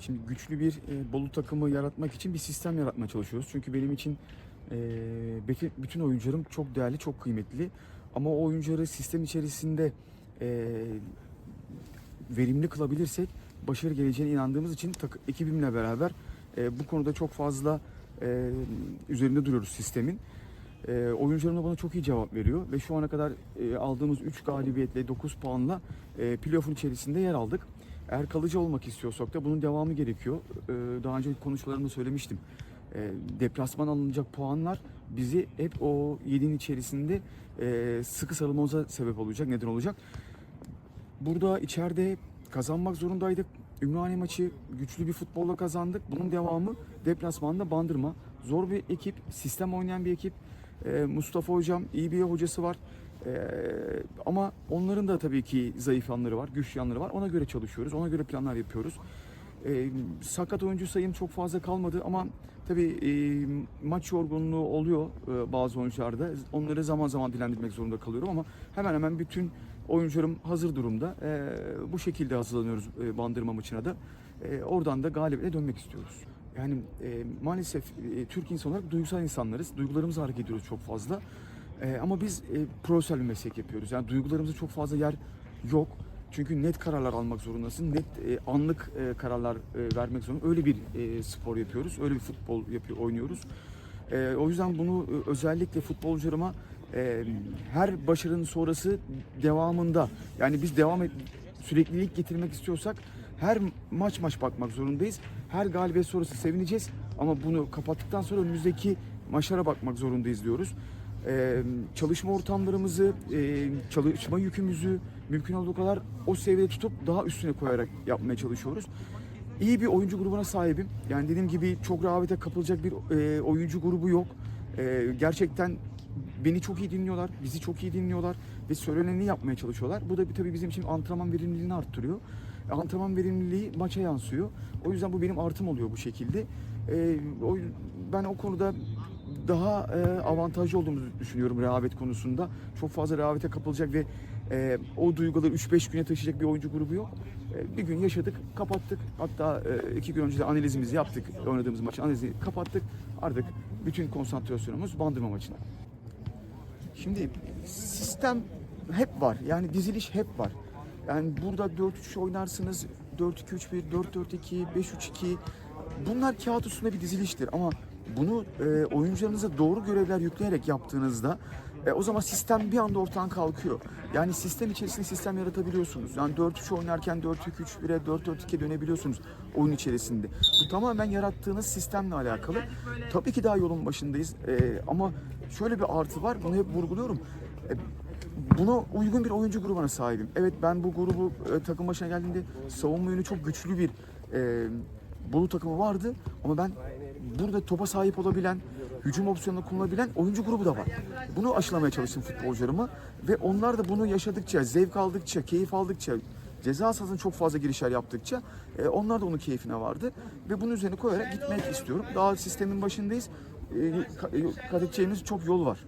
Şimdi güçlü bir e, Bolu takımı yaratmak için bir sistem yaratmaya çalışıyoruz. Çünkü benim için e, bütün oyuncularım çok değerli, çok kıymetli. Ama o oyuncuları sistem içerisinde e, verimli kılabilirsek başarı geleceğine inandığımız için takı, ekibimle beraber e, bu konuda çok fazla e, üzerinde duruyoruz sistemin. E, oyuncularım da bana çok iyi cevap veriyor ve şu ana kadar e, aldığımız 3 galibiyetle 9 puanla e, playoff'un içerisinde yer aldık. Eğer kalıcı olmak istiyorsak da bunun devamı gerekiyor. E, daha önce konuşmalarımda söylemiştim. E, deplasman alınacak puanlar bizi hep o 7'nin içerisinde e, sıkı sarılmamıza sebep olacak, neden olacak. Burada içeride kazanmak zorundaydık. Ümraniye maçı güçlü bir futbolla kazandık. Bunun devamı deplasmanda Bandırma. Zor bir ekip, sistem oynayan bir ekip. Ee, Mustafa Hocam iyi bir hocası var. Ee, ama onların da tabii ki zayıf yanları var, güç yanları var. Ona göre çalışıyoruz, ona göre planlar yapıyoruz. Ee, sakat oyuncu sayım çok fazla kalmadı ama tabii e, maç yorgunluğu oluyor e, bazı oyuncularda. Onları zaman zaman dilendirmek zorunda kalıyorum ama hemen hemen bütün oyuncularım hazır durumda. Ee, bu şekilde hazırlanıyoruz e, Bandırma maçına da. Ee, oradan da galibiyetle dönmek istiyoruz. Yani e, maalesef e, Türk insan olarak duygusal insanlarız. Duygularımızla hareket ediyoruz çok fazla. E, ama biz e, profesyonel bir meslek yapıyoruz. Yani duygularımıza çok fazla yer yok. Çünkü net kararlar almak zorundasın. Net e, anlık e, kararlar e, vermek zorunda. Öyle bir e, spor yapıyoruz. Öyle bir futbol yapıyor, oynuyoruz. E, o yüzden bunu e, özellikle futbolcularıma e, her başarının sonrası devamında yani biz devam et süreklilik getirmek istiyorsak her maç maç bakmak zorundayız. Her galibiyet sonrası sevineceğiz ama bunu kapattıktan sonra önümüzdeki maçlara bakmak zorundayız diyoruz. Ee, çalışma ortamlarımızı, e, çalışma yükümüzü mümkün olduğu kadar o seviyede tutup daha üstüne koyarak yapmaya çalışıyoruz. İyi bir oyuncu grubuna sahibim. Yani dediğim gibi çok rehavete kapılacak bir e, oyuncu grubu yok. E, gerçekten beni çok iyi dinliyorlar, bizi çok iyi dinliyorlar ve söyleneni yapmaya çalışıyorlar. Bu da tabii bizim için antrenman verimliliğini arttırıyor. E, Antrenman verimliliği maça yansıyor. O yüzden bu benim artım oluyor bu şekilde. E, o, ben o konuda daha e, avantajlı olduğumuzu düşünüyorum rehavet konusunda. Çok fazla rehavete kapılacak ve e, o duyguları 3-5 güne taşıyacak bir oyuncu grubu yok. E, bir gün yaşadık, kapattık. Hatta e, iki gün önce de analizimizi yaptık. Oynadığımız maçı analizi kapattık. Artık bütün konsantrasyonumuz bandırma maçına. Şimdi sistem hep var. Yani diziliş hep var. Yani burada 4-3 oynarsınız. 4-2-3-1, 4-4-2, 5-3-2. Bunlar kağıt üstünde bir diziliştir ama bunu e, oyuncularınıza doğru görevler yükleyerek yaptığınızda e, o zaman sistem bir anda ortadan kalkıyor. Yani sistem içerisinde sistem yaratabiliyorsunuz. Yani 4-3 oynarken 4-2-3-1'e 4-4-2'ye dönebiliyorsunuz oyun içerisinde. Bu tamamen yarattığınız sistemle alakalı. Tabii ki daha yolun başındayız E, ama şöyle bir artı var. Bunu hep vurguluyorum. E, buna uygun bir oyuncu grubuna sahibim. Evet ben bu grubu e, takım başına geldiğimde savunma yönü çok güçlü bir e, Bolu takımı vardı ama ben burada topa sahip olabilen, hücum opsiyonunu kullanabilen oyuncu grubu da var. Bunu aşılamaya çalıştım futbolcularıma ve onlar da bunu yaşadıkça, zevk aldıkça, keyif aldıkça, ceza sahasına çok fazla girişler yaptıkça e, onlar da onun keyfine vardı ve bunun üzerine koyarak gitmek istiyorum. Daha sistemin başındayız. E, e, kat edeceğimiz çok yol var.